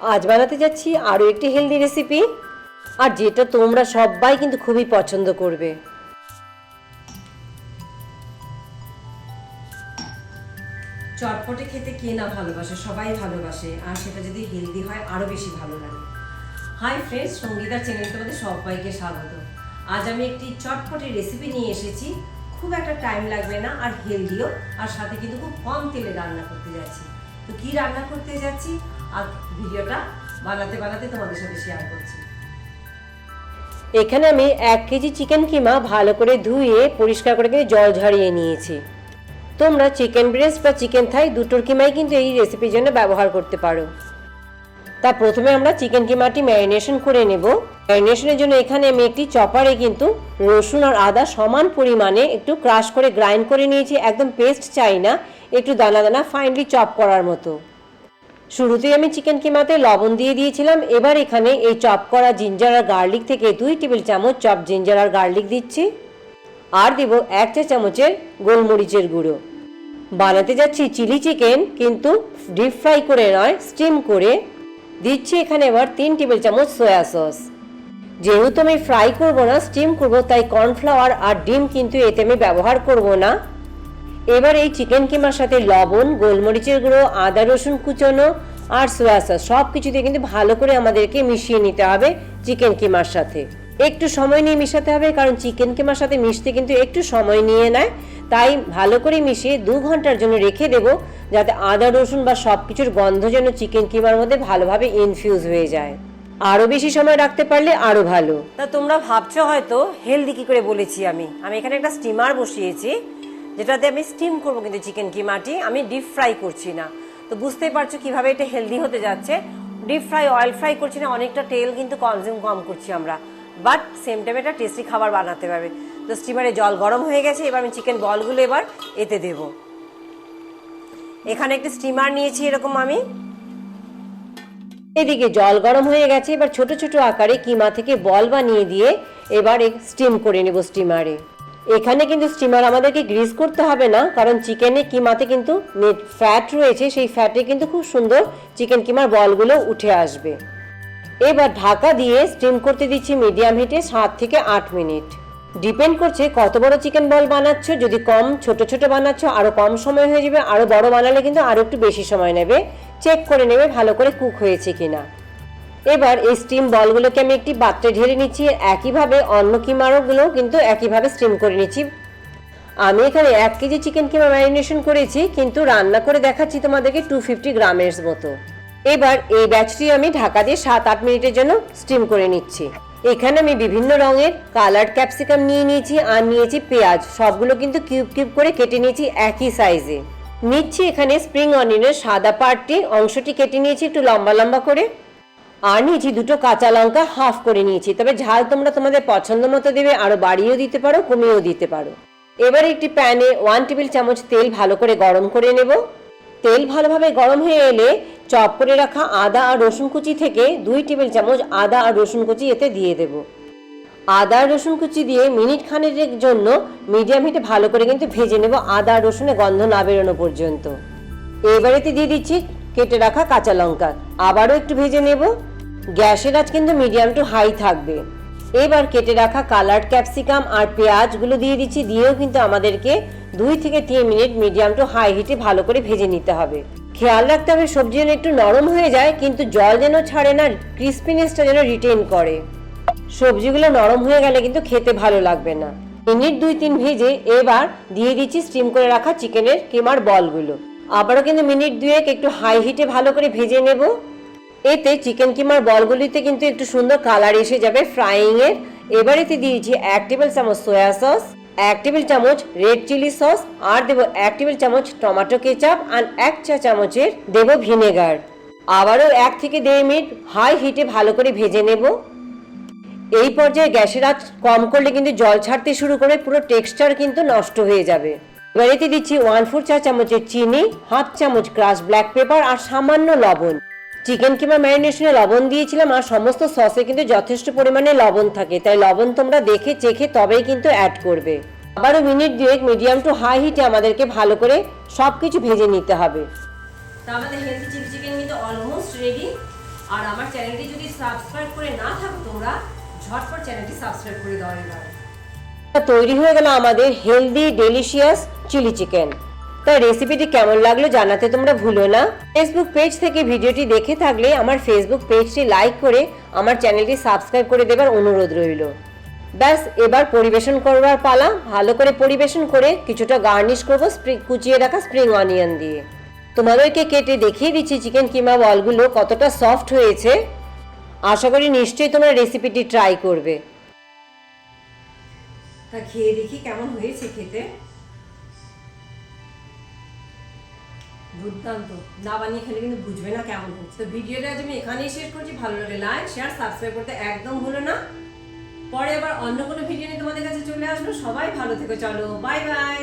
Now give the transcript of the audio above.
আজ বানাতে যাচ্ছি আরও একটি হেলদি রেসিপি আর যেটা তোমরা সবাই কিন্তু খুবই পছন্দ করবে। চটপটে খেতে কে না ভালোবাসে, সবাই ভালোবাসে। আর সেটা যদি হেলদি হয় আরও বেশি ভালো লাগে। হাই ফ্রেন্ডস সঙ্গীতার চ্যানেলে তোমাদের সবাইকে স্বাগত। আজ আমি একটি চটপটে রেসিপি নিয়ে এসেছি। খুব একটা টাইম লাগবে না, আর হেলদিও আর সাথে কিন্তু খুব কম তেলে রান্না করতে যাচ্ছি। তো কি রান্না করতে যাচ্ছি? আর ভিডিওটা বানাতে বানাতে তোমাদের সাথে শেয়ার করছি। এখানে আমি এক কেজি চিকেন কিমা ভালো করে ধুয়ে, পরিষ্কার করে জল ঝরিয়ে নিয়েছি। তোমরা চিকেন ব্রেস্ট বা চিকেন থাই দুটোর কিমাই কিন্তু এই রেসিপির জন্য ব্যবহার করতে পারো। তা প্রথমে আমরা চিকেন কিমাটি ম্যারিনেশন করে নেব। ম্যারিনেশনের জন্য এখানে আমি একটি চপারে কিন্তু রসুন আর আদা সমান পরিমাণে একটু ক্রাশ করে গ্রাইন্ড করে নিয়েছি। একদম পেস্ট চাই না, একটু দানা দানা ফাইনলি চপ করার মতো। শুরুতেই আমি চিকেন কিমাতে লবণ দিয়ে দিয়েছিলাম। এবার এখানে এই চপ করা জিঞ্জার আর গার্লিক থেকে দুই টেবিল চামচ চপ জিঞ্জার আর গার্লিক দিচ্ছি। আর দিব এক চা চামচের গোলমরিচের গুঁড়ো। বানাতে যাচ্ছি চিলি চিকেন কিন্তু ডিপ ফ্রাই করে নয় স্টিম করে। দিচ্ছি এখানে এবার তিন টেবিল চামচ সয়া সস যেহেতু আমি ফ্রাই করব না স্টিম করব, তাই কর্নফ্লাওয়ার আর ডিম কিন্তু এতে আমি ব্যবহার করব না। এবার এই চিকেন কিমার সাথে লবণ, গোলমরিচের গুঁড়ো, আদা রসুন কুচনো আর সোয়া সস সব কিছু দিয়ে কিন্তু ভালো করে আমাদেরকে মিশিয়ে নিতে হবে চিকেন কিমার সাথে। একটু সময় নিয়ে মিশাতে হবে কারণ চিকেন কিমার সাথে মিশতে কিন্তু একটু সময় নিয়ে নেয়। তাই ভালো করে মিশিয়ে দু ঘণ্টার জন্য রেখে দেব যাতে আদা, রসুন বা সব কিছুর গন্ধ যেন চিকেন কিমার মধ্যে ভালোভাবে ইনফিউজ হয়ে যায়। আরও বেশি সময় রাখতে পারলে আরও ভালো। তা তোমরা ভাবছ হয়তো হেলদি কি করে বলেছি আমি? আমি এখানে একটা স্টিমার বসিয়েছি। যেটাতে আমি স্টিম করব কিন্তু চিকেন কিমাটি আমি ডিপ ফ্রাই করছি না। তো বুঝতেই পারছ কীভাবে এটা হেলদি হতে যাচ্ছে? ডিপ ফ্রাই অয়েল ফ্রাই করছি না, অনেকটা তেল কিন্তু কনজিউম কম করছি আমরা। বাট সেম টাইম এটা টেস্টি খাবার বানাতে পারবে। তো স্টিমারে জল গরম হয়ে গেছে, এবার আমি চিকেন বলগুলো এবার এতে দেব। এখানে একটি স্টিমার নিয়েছি এরকম আমি। এদিকে জল গরম হয়ে গেছে, এবার ছোট ছোট আকারে কিমা থেকে বল বানিয়ে দিয়ে এবার স্টিম করে নেব স্টিমারে এখানে কিন্তু স্টিমার আমাদেরকে গ্রিস করতে হবে না, কারণ চিকেনে কিমাতে কিন্তু ফ্যাট রয়েছে, সেই ফ্যাটে কিন্তু খুব সুন্দর চিকেন কিমার বলগুলো উঠে আসবে। এবার ঢাকা দিয়ে স্টিম করতে দিচ্ছি মিডিয়াম হিটে সাত থেকে আট মিনিট। ডিপেন্ড করছে কত বড় চিকেন বল বানাচ্ছ, যদি কম, ছোট ছোট বানাচ্ছ, আরও কম সময় হয়ে যাবে, আরও বড় বানালে কিন্তু আরও একটু বেশি সময় নেবে। চেক করে নেবে ভালো করে কুক হয়েছে কিনা। এবার এই স্টিম বলগুলোকে আমি একটি পাত্রে ঢেলে নিচ্ছি। একইভাবে অন্য কিমারোগুলো কিন্তু একইভাবে স্টিম করে নিচ্ছি। আমি এখানে এক কেজি চিকেন কিমা ম্যারিনেশন করেছি, কিন্তু রান্না করে দেখাচ্ছি তোমাদেরকে টু ফিফটি গ্রামের মতো। এবার এই ব্যাচটি আমি ঢাকা দিয়ে সাত আট মিনিটের জন্য স্টিম করে নিচ্ছি। এখানে আমি বিভিন্ন রঙের কালার ক্যাপসিকাম নিয়ে নিয়েছি আর নিয়েছি পেঁয়াজ। সবগুলো কিন্তু কিউব কিউব করে কেটে নিয়েছি একই সাইজে নিচ্ছি এখানে স্প্রিং অনিয়নের সাদা পার্টটি অংশটি কেটে নিয়েছি একটু লম্বা লম্বা করে। আর নিয়েছি দুটো কাঁচা লঙ্কা হাফ করে নিয়েছি। তবে ঝাল তোমরা তোমাদের পছন্দ মতো দেবে, আরও বাড়িয়েও দিতে পারো, কমিয়েও দিতে পারো। এবার একটি প্যানে ওয়ান টেবিল চামচ তেল ভালো করে গরম করে নেব। তেল ভালোভাবে গরম হয়ে এলে চপ করে রাখা আদা আর রসুন কুচি থেকে দুই টেবিল চামচ আদা আর রসুন কুচি এতে দিয়ে দেব। আদা আর রসুন কুচি দিয়ে মিনিট খানেকের জন্য মিডিয়াম হিটে ভালো করে কিন্তু ভেজে নেব আদা আর রসুনের গন্ধ না বেরোনো পর্যন্ত। এবারেতে দিয়ে দিচ্ছি কেটে রাখা কাঁচা লঙ্কা। আবারও একটু ভেজে নেব। গ্যাসের আজ কিন্তু মিডিয়াম টু হাই থাকবে। এবার কেটে রাখা কালার ক্যাপসিকাম আর পেঁয়াজগুলো দিয়ে দিচ্ছি, দিয়েও কিন্তু আমাদেরকে দুই থেকে তিন মিনিট মিডিয়াম টু হাই হিটে ভালো করে ভেজে নিতে হবে। খেয়াল রাখতে হবে, সবজি যেন একটু নরম হয়ে যায়, কিন্তু জল যেন ছাড়ে না, ক্রিস্পিনেসটা যেন রিটেন করে। সবজিগুলো নরম হয়ে গেলে কিন্তু খেতে ভালো লাগবে না। মিনিট দুই তিন ভেজে এবার দিয়ে দিচ্ছি স্টিম করে রাখা চিকেনের কিমার বলগুলো। আবারও কিন্তু মিনিট দুয়েক একটু হাই হিটে ভালো করে ভেজে নেব। এতে চিকেন কিমার বলগুলিতে কিন্তু একটু সুন্দর কালার এসে যাবে ফ্রাইং এর এবার এতে দিয়েছি এক টেবিল চামচ সয়া সস এক টেবিল চামচ রেড চিলি সস আর দেবো এক টেবিল চামচ টমেটো কেচাপ আর এক চা চামচের দেবো ভিনেগার আবারও এক থেকে দেড় মিনিট হাই হিটে ভালো করে ভেজে নেব। এই পর্যায়ে গ্যাসের আঁচ কম করলে কিন্তু জল ছাড়তে শুরু করে পুরো টেক্সচার কিন্তু নষ্ট হয়ে যাবে। এবার এতে দিচ্ছি ওয়ান ফোর চা চামচের চিনি হাফ চামচ ক্রাশ ব্ল্যাক পেপার আর সামান্য লবণ। চিকেন কিমা ম্যারিনেশনে লবণ দিয়েছিলাম আর সমস্ত সসে কিন্তু যথেষ্ট পরিমাণে লবণ থাকে। তাই লবণ তোমরা দেখে চেখে তবেই কিন্তু অ্যাড করবে। আবারও মিনিট দুয়েক মিডিয়াম টু হাই হিটে আমাদেরকে ভালো করে সব কিছু ভেজে নিতে হবে। তা আমাদের হেলদি চিলি চিকেন কিন্তু অলমোস্ট রেডি আর আমার চ্যানেলটি যদি সাবস্ক্রাইব করে না থাকো তোমরা ঝটপট চ্যানেলটি সাবস্ক্রাইব করে দাও এবার। তৈরি হয়ে গেল আমাদের হেলদি ডেলিশিয়াস চিলি চিকেন তাই রেসিপিটি কেমন লাগল জানাতে তোমরা ভুলো না। ফেসবুক পেজ থেকে ভিডিওটি দেখে থাকলে আমার ফেসবুক পেজটি লাইক করে আমার চ্যানেলটি সাবস্ক্রাইব করে দেবার অনুরোধ রইল। ব্যাস, এবার পরিবেশন করবার পালা। ভালো করে পরিবেশন করে কিছুটা গার্নিশ করব কুচিয়ে রাখা স্প্রিং অনিয়ন দিয়ে। তোমাদেরকে কেটে দেখিয়ে দিচ্ছি চিকেন কিমা বলগুলো কতটা সফট হয়েছে। আশা করি নিশ্চয়ই তোমরা রেসিপিটি ট্রাই করবে। খেয়ে দেখি কেমন হয়েছে খেতে। দুর্দান্ত। না বানিয়ে খেলে কিন্তু বুঝবে না কেমন হচ্ছে। তো ভিডিওটা আজ আমি এখানেই শেষ করছি। ভালো লাগে লাইক শেয়ার সাবস্ক্রাইব করতে একদম ভুলো না। পরে আবার অন্য কোনো ভিডিও নিয়ে তোমাদের কাছে চলে আসব। সবাই ভালো থেকো। চলো বাই বাই